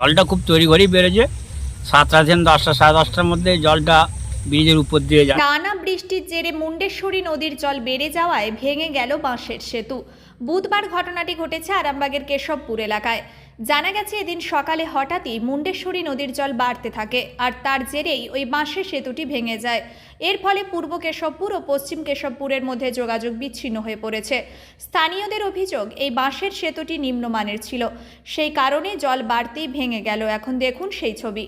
জলটা খুব তৈরি করেই বেড়েছে সাতটা থেকে দশটা, সাড়ে দশটার মধ্যে জলটা ব্রিজের উপর দিয়ে যায়। টানা বৃষ্টির জেরে মুন্ডেশ্বরী নদীর জল বেড়ে যাওয়ায় ভেঙে গেল বাঁশের সেতু। বুধবার ঘটনাটি ঘটেছে আরামবাগের কেশবপুর এলাকায়। জানা গেছে, এদিন সকালে হঠাৎই মুন্ডেশ্বরী নদীর জল বাড়তে থাকে আর তার জেরেই ওই বাঁশের সেতুটি ভেঙে যায়। এর ফলে পূর্ব কেশবপুর ও পশ্চিম কেশবপুরের মধ্যে যোগাযোগ বিচ্ছিন্ন হয়ে পড়েছে। স্থানীয়দের অভিযোগ, এই বাঁশের সেতুটি নিম্নমানের ছিল। সেই কারণে জল বাড়তেই ভেঙে গেল। এখন দেখুন সেই ছবি।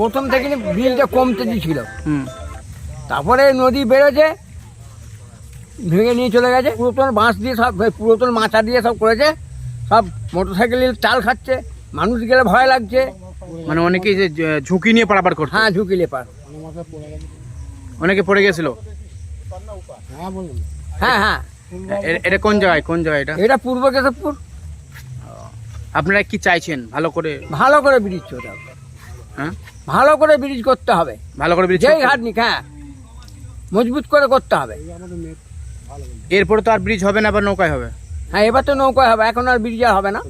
প্রথম থেকে বিলটা কমতে দিয়েছিল। তারপরে নদী বেড়েছে ভেঙে নিয়ে চলে গেছে পুরাতন বাঁশ দিয়ে সব পুরাতন মাচা দিয়ে সব করেছে সব মোটর সাইকেলের চাল খাচ্ছে মানুষ গেলে ভয় লাগছে। মানে অনেকেই যে ঝুঁকি নিয়ে পারাপার করছে। হ্যাঁ ঝুঁকি লেপার অনেকে পড়ে গেছিল? হ্যাঁ হ্যাঁ এ- এটা কোন জায়গায়? কোন জায়গায় এটা? এটা পূর্ব কেশবপুর। আপনারা কি চাইছেন? ভালো করে ভালো করে ব্রিজ করতে হবে। হ্যাঁ? ভালো করে ব্রিজ করতে হবে। ভালো করে ব্রিজ যেই ঘাট নিক হ্যাঁ। মজবুত করে করতে হবে। এরপরে তো আর ব্রিজ হবে না বা নৌকায় হবে? হ্যাঁ এবার তো নৌকায় হবে এখন আর ব্রিজ আর হবে না।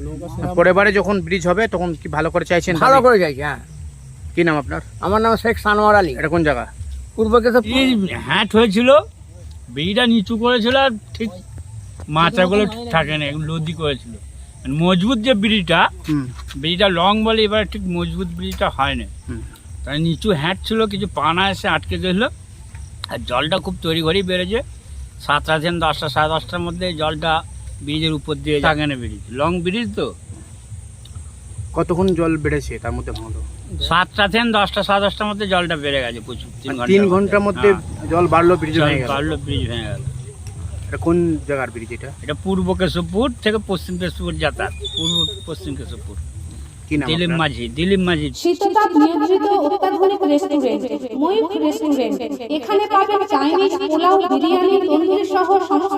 পরের বারে যখন ব্রিজ হবে তখন কি ভালো করে চাইছেন ভালো করে যাইছে হ্যাঁ। কি নাম আপনার? আমার নাম শেখ সানোয়ার আলী। এটা কোন জায়গা? পূর্ব কেশবপুর। হ্যাট হয়েছিল ব্রিজটা নিচু করেছিল আর ঠিক মাচাগুলো ঠিক থাকে না একটু লদি করেছিল। মজবুত যে ব্রিজটা হুম। ব্রিজটা লং বলে এবার ঠিক মজবুত ব্রিজটা হয় না। তাই নিচু হ্যাট ছিল কিছু পানা এসে আটকে গেছিল আর জলটা খুব তৈরি করেই বেড়েছে। সাতটা থেকে দশটা সাড়ে দশটার মধ্যে জলটা ব্রিজের উপর দিয়ে থাকে না ব্রিজ। লং ব্রিজ তো? কতক্ষণ জল বেড়েছে তার মধ্যে ভাঙলো? সাতটা থেকে দশটা সাড়ে দশটার মধ্যে জলটা বেড়ে গেছে প্রচুর তিন মানে ঘণ্টার মধ্যে। জল বাড়লো ব্রিজ ভেঙে গেল। বাড়লো ব্রিজ ভেঙে গেল। এটা কোন জায়গার ব্রিজ এটা? এটা পূর্ব কেশবপুর থেকে পশ্চিম কেশবপুর যাতায়াত পূর্ব পশ্চিম কেশবপুর। কি দিলীপ মাঝি দিলীপ মাঝি। শীততাপ নিয়ন্ত্রিত অত্যাধুনিক রেস্টুরেন্ট ময়ূখ রেস্টুরেন্ট এখানে পাবেন চাইনিজ পোলাও বিরিয়ানি তন্দুরি সহ সমস্ত